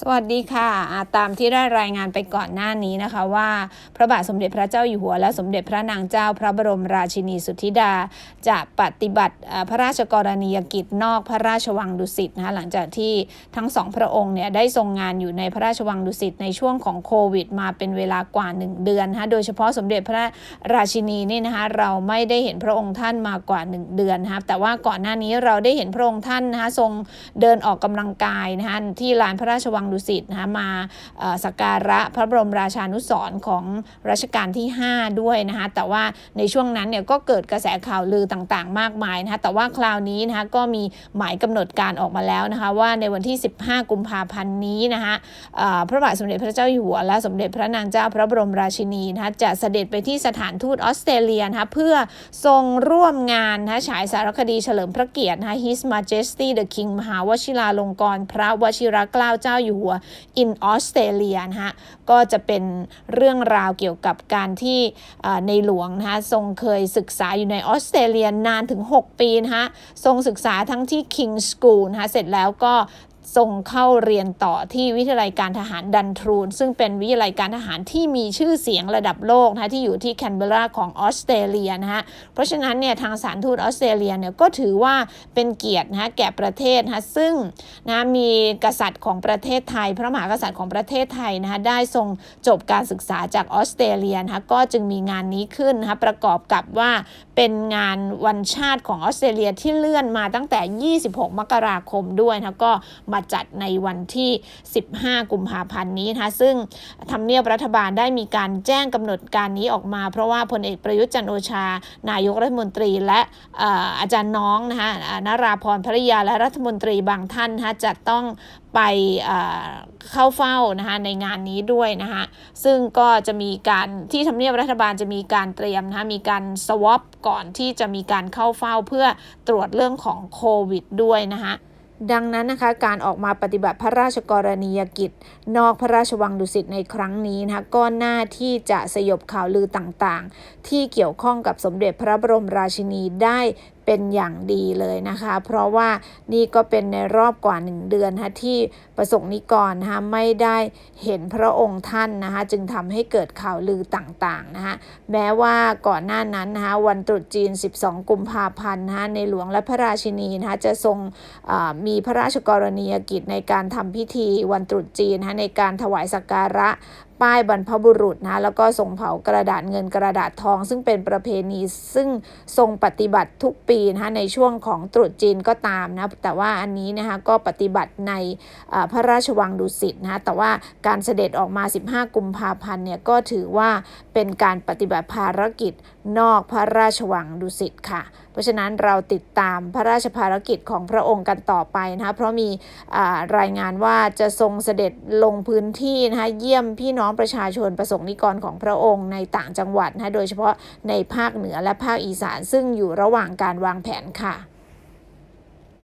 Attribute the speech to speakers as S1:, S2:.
S1: สวัสดีค่ะอาตามที่ได้รายงานไปก่อนหน้านี้นะคะว่า พระบาทสมเด็จพระเจ้าอยู่หัว และสมเด็จพระนางเจ้าพระบรมราชินีสุทธิดา จะปฏิบัติพระราชกรณียกิจนอกพระราชวังดุสิตนะคะหลังจากที่ทั้งสองพระองค์เนี่ยได้ทรงงานอยู่ในพระราชวังดุสิตในช่วงของโควิด มาเป็นเวลากว่า 1 เดือนนะคะโดยเฉพาะสมเด็จพระราชินีนี่นะคะเราไม่ได้เห็นพระองค์ท่านมากว่า 1 เดือนนะคะแต่ว่าก่อนหน้านี้เราได้เห็นพระองค์ท่านนะคะทรงเดินออกกำลังกายนะคะที่ลานพระราชวังดุสิตนะคะมาสักการะพระบรมราชานุสร์ของรัชกาลที่ 5 ด้วยนะคะแต่ว่าในช่วงนั้นเนี่ยก็เกิดกระแสข่าวลือต่างๆ มากมายนะคะแต่ว่าคราวนี้นะคะก็มีหมายกำหนดการออกมาแล้วนะคะว่าในวันที่ 15 กุมภาพันธ์นี้นะคะพระบาทสมเด็จพระเจ้าอยู่หัวและสมเด็จพระนางเจ้าพระบรมราชินีนะคะจะเสด็จไปที่สถานทูตออสเตรเลียนะคะเพื่อทรงร่วมงานนะคะฉายสารคดีเฉลิมพระเกียรตินะคะ His Majesty the King มหาวชิราลงกรณ์พระวชิรเกล้าเจ้าอยู่หัว in ออสเตรเลียนะคะก็จะเป็นเรื่องราวเกี่ยวกับการที่ในหลวงนะคะทรงเคยศึกษาอยู่ในออสเตรเลียนานถึง 6 ปีนะคะทรงศึกษาทั้งที่ King School นะคะเสร็จแล้วก็ ทรงเข้าเรียนต่อที่วิทยาลัยการทหารดันทรูน ซึ่งเป็นวิทยาลัยการทหารที่มีชื่อเสียงระดับโลกนะที่อยู่ที่แคนเบราของออสเตรเลียนะคะเพราะฉะนั้นเนี่ยทางสารทูตออสเตรเลียเนี่ยก็ถือว่าเป็นเกียรตินะแก่ประเทศนะซึ่งนะมีกษัตริย์ของประเทศไทย พระมหากษัตริย์ของประเทศไทยนะคะได้ทรงจบการศึกษาจากออสเตรเลียนะคะก็จึงมีงานนี้ขึ้นนะคะประกอบกับว่าเป็นงานวันชาติของออสเตรเลียที่เลื่อนมาตั้งแต่ 26 มกราคมด้วยนะคะก็มาจัดในวันที่ 15 กุมภาพันธ์นี้นะคะซึ่งทำเนียบรัฐบาลได้มีการแจ้งกำหนดการนี้ออกมา เพราะว่าพลเอกประยุทธ์จันโอชา นายกรัฐมนตรีและอาจารย์น้องนะคะนาราพรภริยาและรัฐมนตรีบางท่านนะคะจะต้องไปเอ่อเข้าเฝ้านะคะในงานนี้ด้วยนะคะซึ่งก็จะมีการที่ทำเนียบรัฐบาลจะมีการเตรียมนะคะมีการสวอปก่อนที่จะมีการเข้าเฝ้าเพื่อตรวจเรื่องของโควิดด้วยนะคะ ดังนั้นนะคะการออกมาปฏิบัติพระราชกรณียกิจ นอกพระราชวังดุสิตในครั้งนี้นะคะก็น่าที่จะสยบข่าวลือต่างๆ ที่เกี่ยวข้องกับสมเด็จพระบรมราชินีได้เป็นอย่างดีเลยนะคะ เพราะว่านี่ก็เป็นในรอบกว่า1เดือนนะะที่ประสงค์นิกรนะคะไม่ได้เห็นพระองค์ท่านนะคะจึงทำให้เกิดข่าวลือต่างๆนะคะแม้ว่าก่อนหน้านั้นนะคะวันตรุษจีน 12 กุมภาพันธ์นะคะในหลวงและพระราชินีนะคะจะทรงมีีพระราชกรณียกิจในการทำพิธีวันตรุษจีนนะในการถวายสักการะ ป้ายบรรพบุรุษนะแล้วก็ส่งเผากระดาษเงินกระดาษทอง ซึ่งเป็นประเพณีซึ่งทรงปฏิบัติทุกปีนะคะในช่วงของตรุษจีนก็ตามนะแต่ว่าอันนี้นะคะก็ปฏิบัติในพระราชวังดุสิตนะแต่ว่าการเสด็จออกมา 15 กุมภาพันธ์เนี่ยก็ถือว่าเป็นการปฏิบัติภารกิจนอกพระราชวังดุสิตค่ะ เพราะฉะนั้นเราติดตามพระราชภารกิจของพระองค์กันต่อไปนะคะเพราะมีรายงานว่าจะทรงเสด็จลงพื้นที่นะคะเยี่ยมพี่น้ององประชาชนประสงค์นิกรของพระองค์ในต่างจังหวัดนะโดยเฉพาะในภาคเหนือและภาคอีสาน ซึ่งอยู่ระหว่างการวางแผนค่ะ